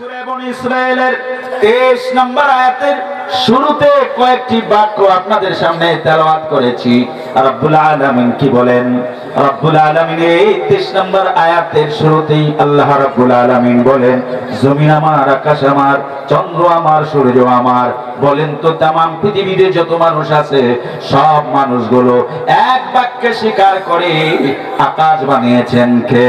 সূরা বনী ইসরায়েলের 23 নম্বর আয়াতের শুরুতে কয়েকটি বাক্য আপনাদের সামনে তেলাওয়াত করেছি। রব্বুল আলামিন কি বলেন? রব্বুল আলামিন এই 23 নম্বর আয়াতের শুরুতেই আল্লাহ রব্বুল আলামিন বলেন, জমিন আমার, আকাশ আমার, চন্দ্র আমার, সূর্য আমার। বলেন তো, তামাম পৃথিবীতে যত মানুষ আছে, সব মানুষগুলো এক বাক্যে স্বীকার করে আকাশ বানিয়েছেন কে?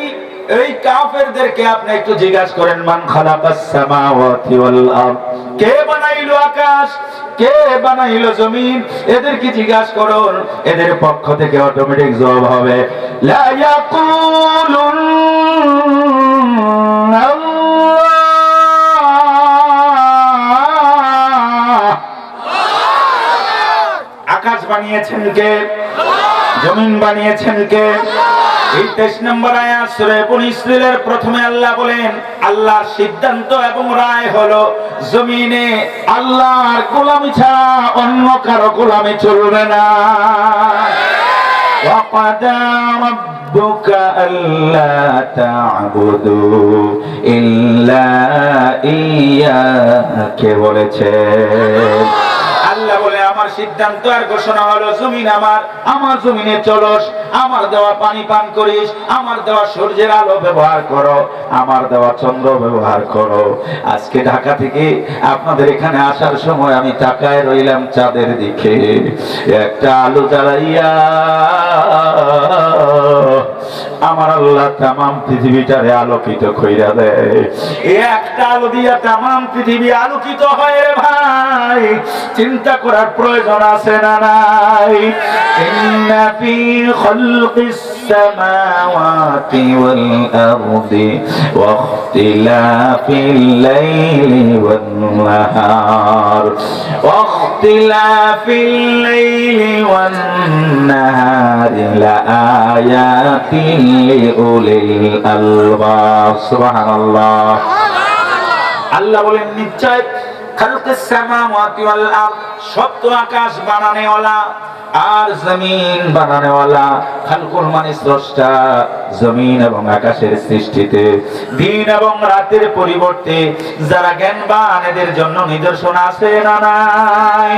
এই কাফেরদেরকে আপনি একটু জিজ্ঞাসা করেন, মান খালাকাস সামাওয়াতি ওয়াল আরদ? কে বানাইলো আকাশ? কে বানাইলো জমিন? এদের কি জিজ্ঞাসা করুন? এদের পক্ষ থেকে অটোমেটিক জবাব হবে, লা ইয়াকুলুন আকাশ বানিয়েছেন কে? জমিন বানিয়েছেন কে? এই তেইশ নম্বর আয়াত সূরা বনী ইসরাইলের প্রথমে আল্লাহ বলেন আল্লাহর সিদ্ধান্ত এবং রায় হলো জমিনে আল্লাহর গোলামি ছাড়া অন্য কারো গোলামি চলবে না وقضى ربك ألا تعبدوا إلا إياه কে বলেছেন আল্লাহ বলে আমার সিদ্ধান্ত আর ঘোষণা হলো, জমিন আমার আমার জমিনে চলস, আমার দেওয়া পানি পান করিস, আমার দেওয়া সূর্যের আলো ব্যবহার করো, আমার দেওয়া চন্দ্র ব্যবহার করো। আজকে ঢাকা থেকে আপনাদের এখানে আসার সময় আমি টাকায় রইলাম চাঁদের দিকে। একটা আলো জ্বালাইয়া আমার আল্লাহ তামাম পৃথিবীটারে আলোকিত কইরা দেয়। একটা আলো দিয়া তামাম পৃথিবী আলোকিত হয় রে ভাই। চিন্তা করার প্রয়োজন আছে না নাই? ইন্না ফি খালকিস সামাওয়াতি ওয়াল আরদি ওয়া ইখতিলাফিল লাইলি ওয়ান নাহার ওয়া ইখতিলাফিল লাইলি ওয়ান নাহারি লাআয়াতিন লিউলিল আলবাব সুবহানাল্লাহ আল্লাহ বলেন নিশ্চয় আকাশ আর জমিন বানানেওয়ালা। মানে জমিন এবং আকাশের সৃষ্টিতে। দিন এবং রাতের পরিবর্তে যারা জ্ঞানবান, এদের জন্য নিদর্শন আছে না নাই?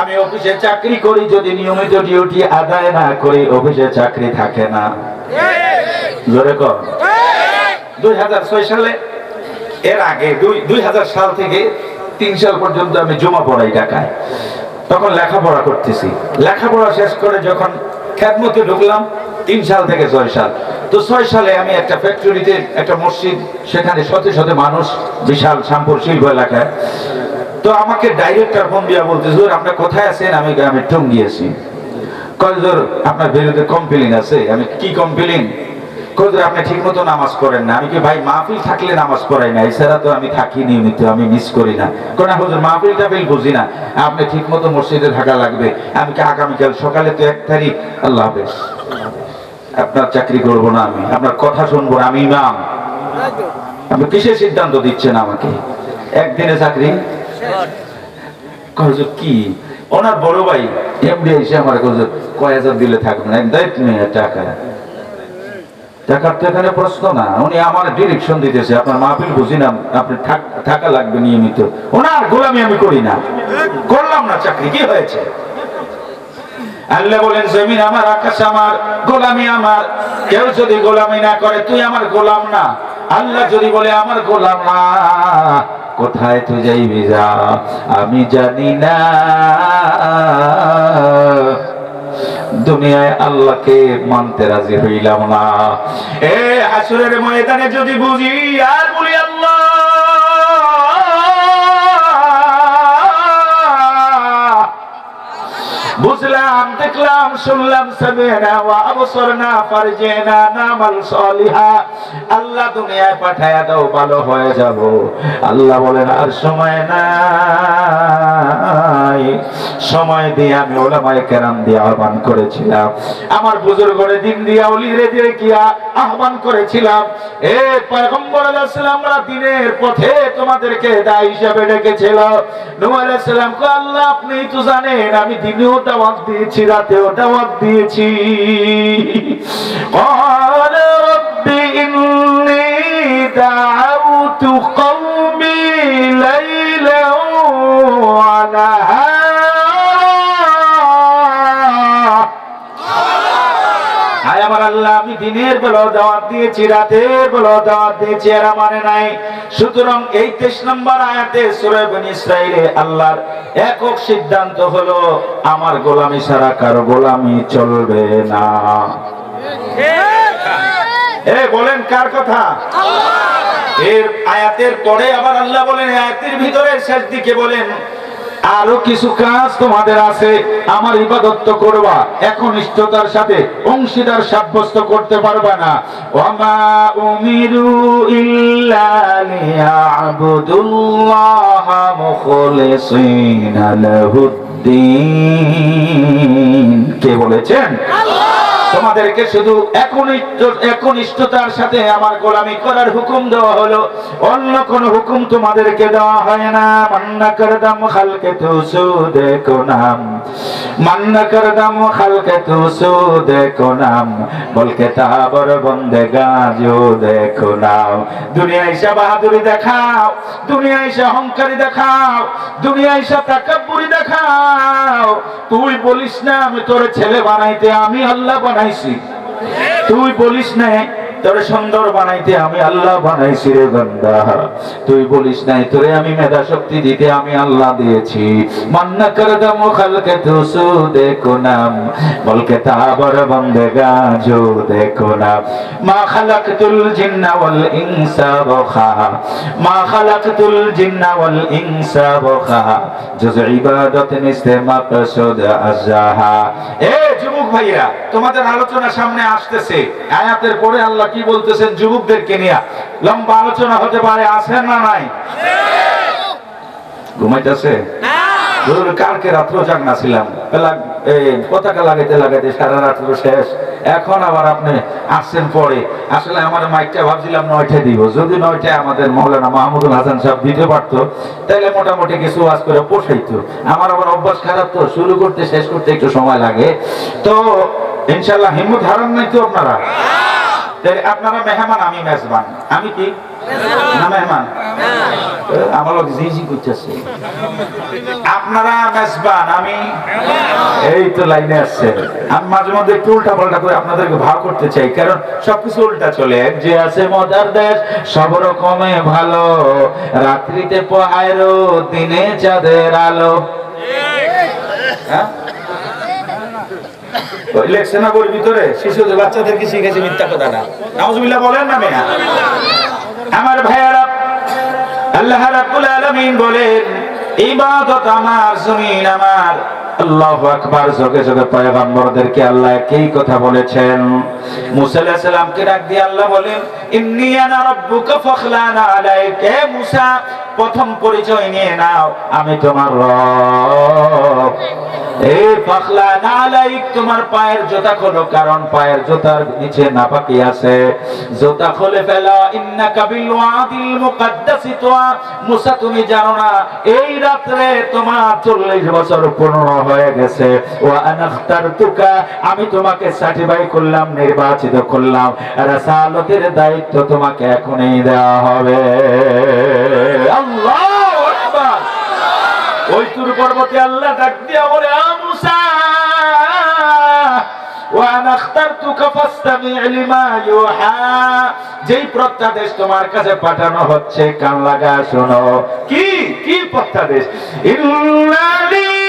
আমি অফিসে চাকরি করি, যদি নিয়মিত ডিউটি আদায় না করি, অফিসে চাকরি থাকে না। জোরে কর। দুই হাজার ছয় সালে, এর আগে, দুই হাজার সাল থেকে তিন সাল পর্যন্ত আমি জমা পড়াই ঢাকায়। তখন লেখাপড়া করতেছি। লেখাপড়া শেষ করে যখন খ্যাতমতে ঢুকলাম, তিন সাল থেকে ছয় সাল। তো ছয় সালে আমি একটা ফ্যাক্টরিতে একটা মসজিদ, সেখানে শতে শতে মানুষ, বিশাল শ্যামপুর শিল্প এলাকায়। তো আমাকে ডাইরেক্টর ফোন দিয়া বলতে হুজুর, আপনি কোথায় আছেন? আমি আমি টুম গিয়েছি কয়জোর আপনার বিরুদ্ধে কমপ্লেন আছে। আমি কি কমপ্লেন কয়জোর আপনি ঠিক মতো নামাজ পড়েন না। আমি কি, ভাই, মাহফিল থাকলে নামাজ পড়াই না। এছাড়া তো আমি থাকি নিয়মিত, আমি মিস করি না। কোন হুজুর মাহফিল টাফিল বুঝি না। আপনি ঠিক মতো মসজিদে থাকা লাগবে। আমি কি আগামীকাল সকালে তো এক তারিখ? আল্লাহ হাফেজ। আপনার চাকরি করব না আমি। আপনার কথা শুনব না, আমি ইমাম। আপনি কিসের সিদ্ধান্ত দিচ্ছেন আমাকে? একদিনে চাকরি? কি? ওনার বড় ভাই এমডি এসে আমার কয় হাজার দিলে থাকবে টাকা। আল্লাহ বলেন আমার, আকাশ আমার, গোলামি আমার। কেউ যদি গোলামি না করে, তুই আমার গোলাম না। আল্লাহ যদি বলে, আমার গোলাম না। কোথায় তুই যাইবি যা? আমি জানি না। দুনিয়ায় আল্লাহকে মানতে রাজি হইলাম না। এ হাসুরের ময়দানে যদি বুঝি, আর বলি আল্লাহ। বুঝলাম দেখলাম শুনলাম সামিনা ওয়া আবসরনা আল্লাহ দুনিয়ায় পাঠায়া দাও, ভালো হয়ে যাব। আল্লাহ বলেন, আর সময় নাই। সময় দিয়ে আমি ওলামায়ে কেরাম দিয়ে আহ্বান করেছিলাম। আমার বুজুর্গরে দিন দিয়া অলিরে দিয়ে কিয়া আহ্বান করেছিলাম। এ পয়গম্বর সালামরা দিনের পথে তোমাদেরকে দায় হিসাবে ডেকেছিল। নূহ আলাইহিস আল্লাহ, আপনি তো জানেন, আমি দিনেও দাওয়াত দিয়েছি রাতেও দাওয়াত দিয়েছি قال رب إني دعوت قومي ليلا আমি দিনের বেলা দাওয়াত দিয়েছি রাতের বেলা দাওয়াত দিয়েছি এরা মানে নাই। সুতরাং এই তেইশ নম্বর আয়াতে সূরা বনী ইসরাইলে আল্লাহর একক সিদ্ধান্ত হলো আমার গোলামি ছাড়া কারও গোলামি চলবে না। এ বলেন কার কথা? এর আয়াতের পরে আবার আল্লাহ বলেন আয়াতের ভিতরে শেষ দিকে বলেন আরও কিছু কাজ তোমাদের আছে। আমার ইবাদত করবা এখন ইষ্টতার সাথে অংশীদার সাব্যস্ত করতে পারবা না। ওয়ামা উমিরু ইল্লা লিয়াবুদুল্লাহ মুখলিসিনা লাহুদ্দিন। কে বলেছেন? তোমাদেরকে শুধু একনিষ্ঠ একনিষ্ঠতার সাথে আমার গোলামি করার হুকুম দেওয়া হলো। অন্য কোন হুকুম তোমাদেরকে দেওয়া হয় না। মান্না করদাম খালকে তু দেখো নাম মান্না করদাম খালকে তু দেখো নাম বলকে তাবর বন্দে গাজো দেখো নাম দুনিয়া ইসা বাহাদুরি দেখাও। দুনিয়া ইসা অহংকারী দেখাও। দুনিয়া ইসা তাকাব্বুরি দেখাও। তুই বলিস না, আমি তোর ছেলে বানাইতে আমি আল্লাহ বানাইছি তুই বলিস না তোরে সুন্দর বানাইতে আমি আল্লাহ বানাইছি রে বান্দা। তুই বলিস নাই, তোরে আমি মেধা শক্তি দিতে আমি আল্লাহ দিয়েছি। মান্না কর দম খালকে তুসু দেখো নাম বলকে তাবর বন্দে গাজো দেখো নাম মা খালাকতুল জিন্না ওয়াল ইনসা বখা, মা খালাকতুল জিন্না ওয়াল ইনসা বখা। জুজ ইবাদত নিস্তে মাকসুদ আজাহা। এ যুবক ভাইরা তোমাদের আলোচনা সামনে আসতেছে, আয়াতের পরে আল্লাহ কি বলতেছেন যুবকদেরকে নিয়ে? লম্বা আলোচনা হতে পারে আছেন না নাই? ঘুমাইতেছে? ধরুন কালকে রাত্র জাগনা ছিলাম পতাকা লাগাইতে লাগাইতে সারা রাত্র শেষ। এখন আবার আপনি আসছেন পরে। আসলে আমার মাইকটা ভাবছিলাম নয়টায় দিব। যদি নয়টায় আমাদের মৌলানা মাহমুদুল হাসান সাহেব দিতে পারতো তাহলে মোটামুটি কিছু ওয়াজ করে পোষাইতো। আমার আবার অভ্যাস খারাপ তো শুরু করতে শেষ করতে একটু সময় লাগে। তো ইনশাল্লাহ হিম্মত হারান নাই তো আপনারা? তাহলে আপনারা মেহমান আমি মেজবান। আমি কি? না মেহমান? আমার জি জি করতেছে। আপনারা মেজবান আমি? এই তো লাইনে আসছে আমি মাঝে মধ্যে একটু উল্টা পাল্টা করে আপনাদেরকে ভাগ করতে চাই কারণ সবকিছু উল্টা চলে। এক যে আছে মজার দেশ সব রকমে ভালো। রাত্রিতে পোহায়রো দিনে চাঁদের আলো। হ্যাঁ? বই ভিতরে শিশুদের বাচ্চাদেরকে শিখেছে মিথ্যা কথাটা নাউজুবিল্লাহ বলেন না মেয়া। আমার ভাইয়ারা, আল্লাহ রাব্বুল আলামিন বলেন, ইবাদত আমার, জমিন আমার। আল্লাহু আকবার যোগে যোগে পয়গম্বরদেরকে আল্লাহ একই কথা বলেছেন। মুসা আলাইহিস সালামকে ডাক দিয়ে আল্লাহ বলেন, ইন্নী আনা রাব্বুকা ফাখলানা আলাইক। হে মুসা প্রথম পরিচয় নিয়ে নাও, আমি তোমার তোমার পায়ের খোলো, কারণ পায়ের নিচে নাপাকি আছে। খুলে ফেলো তুমি জানো না, এই রাত্রে তোমার 40 বছর পূর্ণ হয়ে গেছে। আমি তোমাকে সার্টিফাই করলাম, নির্বাচিত করলাম। দায়িত্ব তোমাকে এখনই দেওয়া হবে আল্লাহু আকবার ওই তুর পর্বতে আল্লাহ ডাক দিয়া বলে যেই প্রত্যাদেশ তোমার কাছে পাঠানো হচ্ছে, কান লাগা শোনো। কি? কি প্রত্যাদেশ? ইন্নানি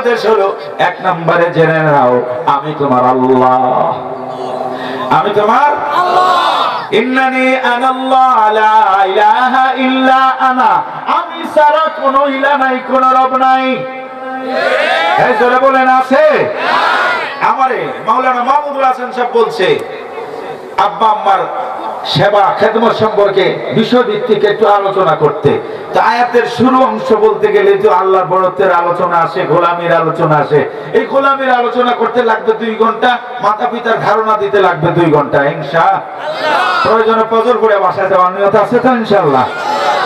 প্রত্যাদেশ হলো এক নম্বরে জেনে নাও আমি তোমার আল্লাহ। আমি তোমার ইন্নানি আনাল্লাহ লা ইলাহা ইল্লা আনা। আমি ছাড়া কোনো ইলা নাই কোনো রব নাই। এই জোরে বলেন আছে? আমারে মাওলানা মাহমুদুল হাসান সাহেব বলছে আব্বা আম্মার সেবা খেদমত সম্পর্কে বিষয় ভিত্তিক একটু আলোচনা করতে। আয়াতের শুরু অংশ বলতে গেলে তো আল্লাহর বড়ত্বের আলোচনা আসে, গোলামের আলোচনা আসে। এই গোলামের আলোচনা করতে লাগবে দুই ঘণ্টা মাতা পিতার ধারণা দিতে লাগবে দুই ঘণ্টা হিংসা প্রয়োজনে পজর করে বাসায় যাওয়ার নিয়ত আছে তো ইনশাল্লাহ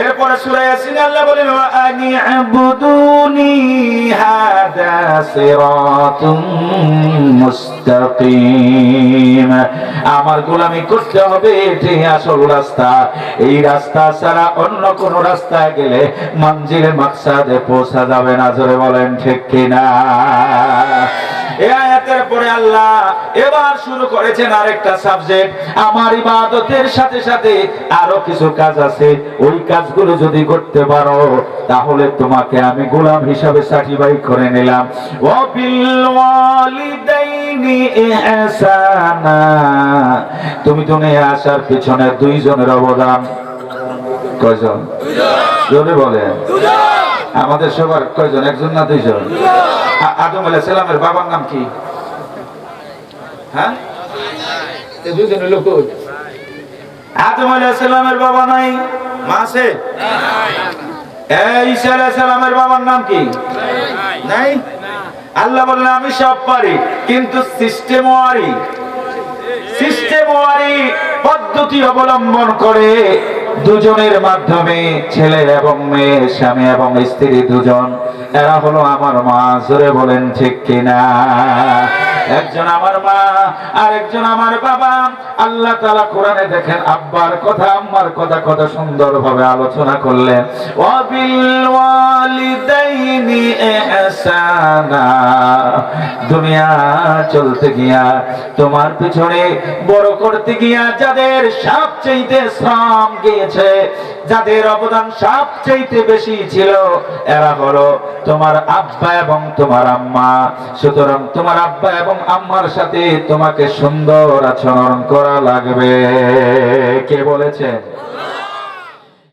এরপরে আল্লাহ বলেন আবুদুনি হাদা সিরাতুম মুস্তাকিম। আমার গোলামি করতে হবে এটাই আসল রাস্তা। এই রাস্তা ছাড়া অন্য কোন রাস্তায় গেলে মঞ্জিলে মাকসাদে পৌঁছা যাবে না, জোরে বলেন ঠিক কিনা? আয়াতের পরে আল্লাহ এবার শুরু করেছেন আরেকটা সাবজেক্ট আমার ইবাদতের সাথে সাথে আরও কিছু কাজ আছে। ওই কাজগুলো যদি করতে পারো তাহলে তোমাকে আমি গোলাম হিসাবে সার্টিফাই করে নিলাম। ও তুমি দুনিয়া আসার পিছনে দুইজনের অবদান। কয়জন? জোরে বলেন। আমাদের সবার কয়জন? একজন না দুইজন? আদম আলাইহিস সালামের বাবার নাম কি? হ্যাঁ? এই লোক আদম আলাইহিস বাবা নাই। মা আছে? ঈসা আলাইহিস বাবার নাম কি? নাই। আল্লাহ বললেন আমি সব পারি কিন্তু সিস্টেম ওয়ারি। সিস্টেম ওয়ারি পদ্ধতি অবলম্বন করে দুজনের মাধ্যমে ছেলে এবং মেয়ে স্বামী এবং স্ত্রী দুজন। এরা হলো আমার মা জোরে বলেন ঠিক কিনা? একজন আমার মা আর একজন আমার বাবা। আল্লাহ তালা কোরআনে দেখেন আব্বার কথা, আম্মার কথা কত সুন্দর ভাবে আলোচনা করলেন। দুনিয়া চলতে গিয়া, তোমার পিছনে বড় করতে গিয়া যাদের সবচেয়ে শ্রম গিয়েছে যাদের অবদান সবচেয়ে বেশি ছিল, এরা হলো তোমার আব্বা এবং তোমার আম্মা। সুতরাং তোমার আব্বা এবং আম্মার সাথে তোমাকে সুন্দর আচরণ করা লাগবে। কে বলেছেন